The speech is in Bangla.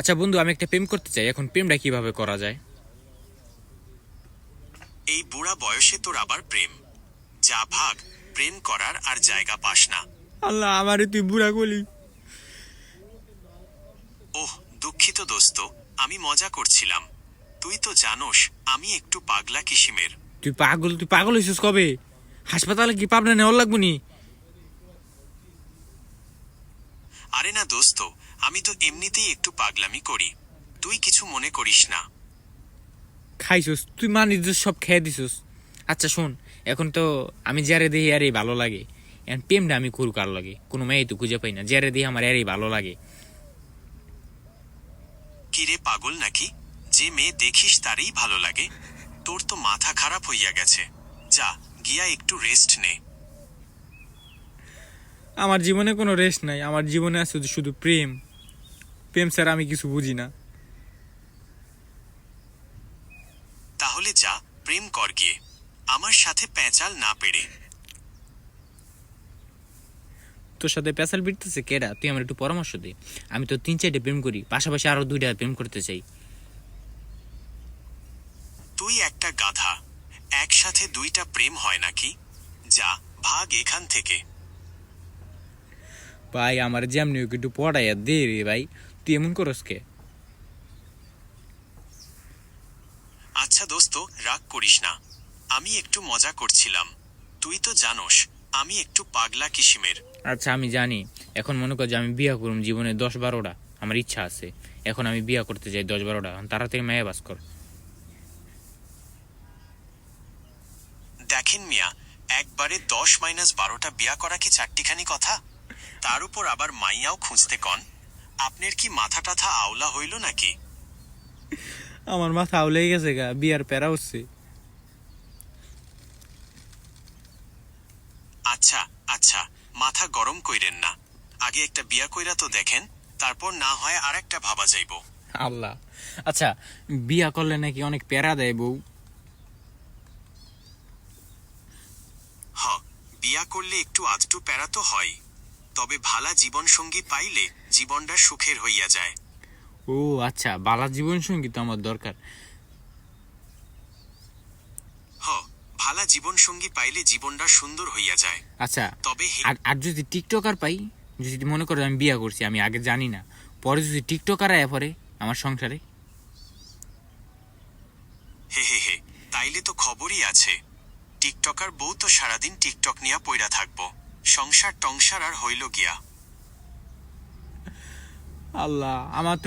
আচ্ছা বন্ধু আমি একটা প্রেম করতে চাই। এখন প্রেমটা কীভাবে করা যায়? এই বুড়া বয়সে তোর আবার প্রেম। যা ভাগ প্রেম করার আর জায়গা পাস না। আল্লাহ আমারে তুই বুড়া গলি ওহ দুঃখিত দোস্ত আমি মজা করছিলাম। তুই তো জানোস আমি একটু পাগলা কিসিমের। তুই পাগল তুই পাগল হয়েছিস কবে? হাসপাতালে কি পাবনা নেওয়ার লাগবো নি? আরে না দোস্ত আমি তো এমনিতেই একটু পাগলামি করি। তুই কিছু মনে করিস না। খাইছস? তুই মানিস সব খেয়ে দিছস। আচ্ছা শোন এখন তো আমি যারে দেখি আরে ভালো লাগে। এখন প্রেমটা আমি করু কার লাগে। কোনো মেয়ে তো খুঁজে পাই না। যারে দেখি আমার আরে ভালো লাগে। কিরে পাগল নাকি? যে মেয়ে দেখিস তারই ভালো লাগে। তোর তো মাথা খারাপ হইয়া গেছে। যা গিয়া একটু রেস্ট নে। আমার জীবনে কোনো রেস্ট নাই। আমার জীবনে আছে শুধু প্রেম। প্রেম স্যার আমি কিছু বুঝি না। তাহলে যা প্রেম কর গিয়ে। আমার সাথে প্যাঁচাল না পেরে তোর সাথে পেশাল বিটতেছে কেডা? তুই আমার একটু পরামর্শ দে। আমি তো তিন চারটে প্রেম করি পাশাপাশি আরও দুইটা প্রেম করতে চাই। তুই একটা গাধা। একসাথে দুইটা প্রেম হয় নাকি? যা ভাগ এখান থেকে। ভাই আমার যেমনি একটু পড়াইয়া দে রে ভাই। তুই এমন করস কে? আচ্ছা দোস্ত রাগ করিস না। আমি একটু মজা করছিলাম। তুই তো জানোস আমি একটু পাগলা কিসিমের। আচ্ছা আমি জানি। এখন মনে কর যে আমি বিয়া করুম জীবনে দশ বারোটা। আমার ইচ্ছা আছে। এখন আমি বিয়া করতে যাই দশ বারোটা। তাড়াতাড়ি মেয়ে বাস কর। দেখেন মিয়া একবারে দশ মাইনাস বারোটা বিয়া করা কি চারটিখানি কথা? তার উপর আবার মাইয়াও খুঁজতে কন। আপনার কি মাথা টাথা আওলা হইল নাকি? আমার মাথা আউলেই গেছে গা বিয়ার প্যারা হচ্ছে আচ্ছা আচ্ছা মাথা গরম কইরেন না। আগে একটা বিয়া কইরা তো দেখেন তারপর না হয় আর একটা ভাবা যাইব। আল্লাহ। আচ্ছা বিয়া করলে নাকি অনেক প্যারা দেয় বউ? হ বিয়া করলে একটু আধটু প্যারা তো হয়। তবে ভালা জীবন সঙ্গী পাইলে জীবনটা সুখের হইয়া যায়। ও আচ্ছা বালা জীবন সঙ্গী তো আমার দরকার। হ ভালা জীবন সঙ্গী পাইলে জীবনটা সুন্দর হইয়া যায়। আচ্ছা তবে হে- আর আর যদি টিকটকার পাই যদি মনে করো আমি বিয়া করছি আমি আগে জানি না পরে যদি টিকটকার আয়া পরে আমার সংসারে? হে হে হে তাইলে তো খবরই আছে। টিকটকার বউ তো সারাদিন টিকটক নিয়া পইরা থাকব। সংসার টংসার আর হইল গিয়া। আল্লাহ আমার তো